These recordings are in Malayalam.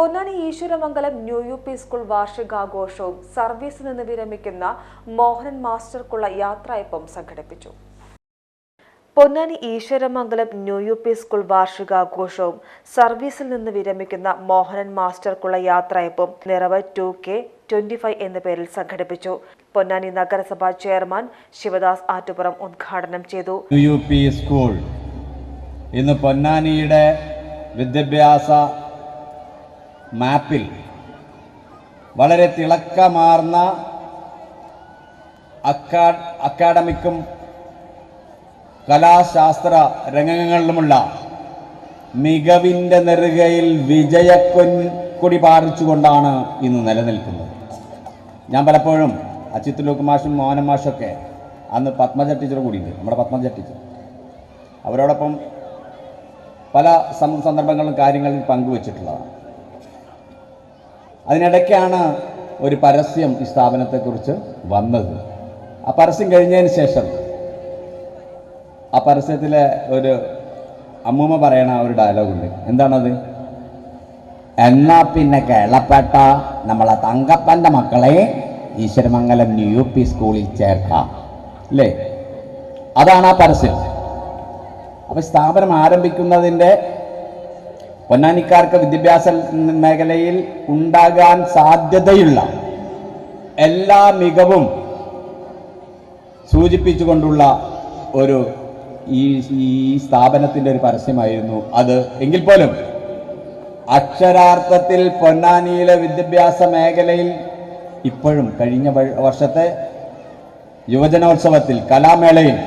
Ponnani Eswaramangalam new U P school വാർഷികാഘോഷവും സർവീസിൽ നിന്ന് വിരമിക്കുന്ന മോഹനൻ മാസ്റ്റർക്കുള്ള യാത്രയപ്പം സംഘടിപ്പിച്ചു. Ponnani Eswaramangalam new U P school വാർഷികാഘോഷവും സർവീസിൽ നിന്ന് വിരമിക്കുന്ന മോഹനൻ മാസ്റ്റർക്കുള്ള യാത്രയപ്പും നിറവ് ടു കെ ട്വന്റി ഫൈവ് എന്ന പേരിൽ സംഘടിപ്പിച്ചു. പൊന്നാനി നഗരസഭാ ചെയർമാൻ ശിവദാസ് ആറ്റുപുറം ഉദ്ഘാടനം ചെയ്തു. സ്കൂൾ ഇന്ന് പൊന്നാനിയുടെ വിദ്യാഭ്യാസ മാപ്പിൽ. വളരെ തിളക്കമാർന്ന അക്കാ അക്കാഡമിക്കും കലാശാസ്ത്ര രംഗങ്ങളിലുമുള്ള മികവിന്റെ നെറുകയിൽ വിജയക്കൊൻ കൊടി പാറിച്ചുകൊണ്ടാണ് ഇന്ന് നിലനിൽക്കുന്നത്. ഞാൻ പലപ്പോഴും അച്യുത്ത് ലോക്കുമാഷും മോഹനം മാഷൊക്കെ അന്ന് പത്മജ ടീച്ചർ കൂടിയുണ്ട് നമ്മുടെ പത്മജ ടീച്ചർ. അവരോടൊപ്പം പല സന്ദർഭങ്ങളും കാര്യങ്ങളിൽ പങ്കുവച്ചിട്ടുള്ളതാണ്. അതിനിടയ്ക്കാണ് ഒരു പരസ്യം ഈ സ്ഥാപനത്തെക്കുറിച്ച് വന്നത്. ആ പരസ്യം കഴിഞ്ഞതിന് ശേഷം ആ പരസ്യത്തിലെ ഒരു അമ്മൂമ്മ പറയണ ഒരു ഡയലോഗുണ്ട്. എന്താണത്? എന്നാ പിന്നെ കേളപ്പെട്ട നമ്മളെ തങ്കപ്പന്റെ മക്കളെ ഈശ്വരമംഗലം യു പി സ്കൂളിൽ ചേർക്കാം. അല്ലേ? അതാണ് ആ പരസ്യം. അപ്പോൾ സ്ഥാപനം ആരംഭിക്കുന്നതിന്റെ പൊന്നാനിക്കാർക്ക് വിദ്യാഭ്യാസ മേഖലയിൽ ഉണ്ടാകാൻ സാധ്യതയുള്ള എല്ലാ മികവും സൂചിപ്പിച്ചുകൊണ്ടുള്ള ഒരു ഈ ഈ സ്ഥാപനത്തിന്റെ ഒരു പരസ്യമായിരുന്നു അത്. എങ്കിൽ പോലും അക്ഷരാർത്ഥത്തിൽ പൊന്നാനിയിലെ വിദ്യാഭ്യാസ മേഖലയിൽ ഇപ്പോഴും കഴിഞ്ഞ വർഷത്തെ യുവജനോത്സവത്തിൽ കലാമേളയിൽ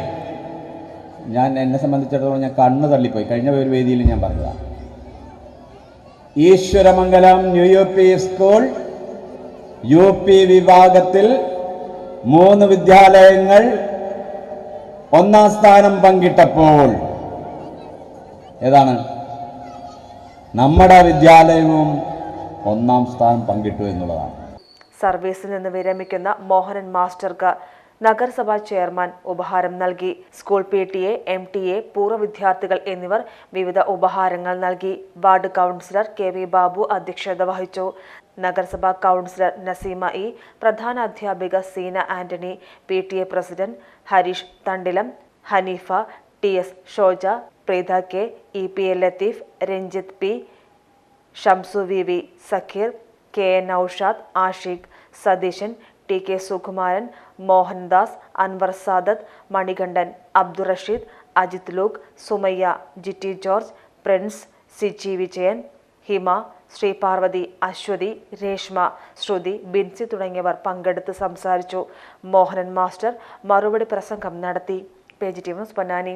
ഞാൻ എന്നെ സംബന്ധിച്ചിടത്തോളം ഞാൻ കണ്ണു തള്ളിപ്പോയി. കഴിഞ്ഞ ഒരു വേദിയിൽ ഞാൻ പറഞ്ഞതാണ്. Eeswaramangalam new U P school U P വിഭാഗത്തിൽ മൂന്ന് വിദ്യാലയങ്ങൾ ഒന്നാം സ്ഥാനം പങ്കിട്ടപ്പോൾ ഏതാണ്? നമ്മുടെ വിദ്യാലയവും ഒന്നാം സ്ഥാനം പങ്കിട്ടു എന്നുള്ളതാണ്. സർവീസിൽ നിന്ന് വിരമിക്കുന്ന മോഹനൻ മാസ്റ്റർക്ക് നഗരസഭാ ചെയർമാൻ ഉപഹാരം നൽകി. School P T A M T A പൂർവ വിദ്യാർത്ഥികൾ എന്നിവർ വിവിധ ഉപഹാരങ്ങൾ നൽകി. Ward councillor K V Babu അധ്യക്ഷത വഹിച്ചു. നഗരസഭാ കൗൺസിലർ നസീമ ഇ പ്രധാന അധ്യാപിക Seena Antony P T A president Harish Thandilam Haneefa T S Shoja Preetha K E P A Latheef Ranjith P Shamsu V V Sakheer K N Noushad Ashiq Satheesan T K Sukumaran Mohandas Anwar Sadath Manikandan Abdurasheed Ajith Luke Sumayya Jitty George Prince Siji Vijayan Hima Sreeparvathy Aswathy Reshma Sruthi Binsy തുടങ്ങിയവർ പങ്കെടുത്ത് സംസാരിച്ചു. മോഹനൻ മാസ്റ്റർ മറുപടി പ്രസംഗം നടത്തി. Page T Ponnani.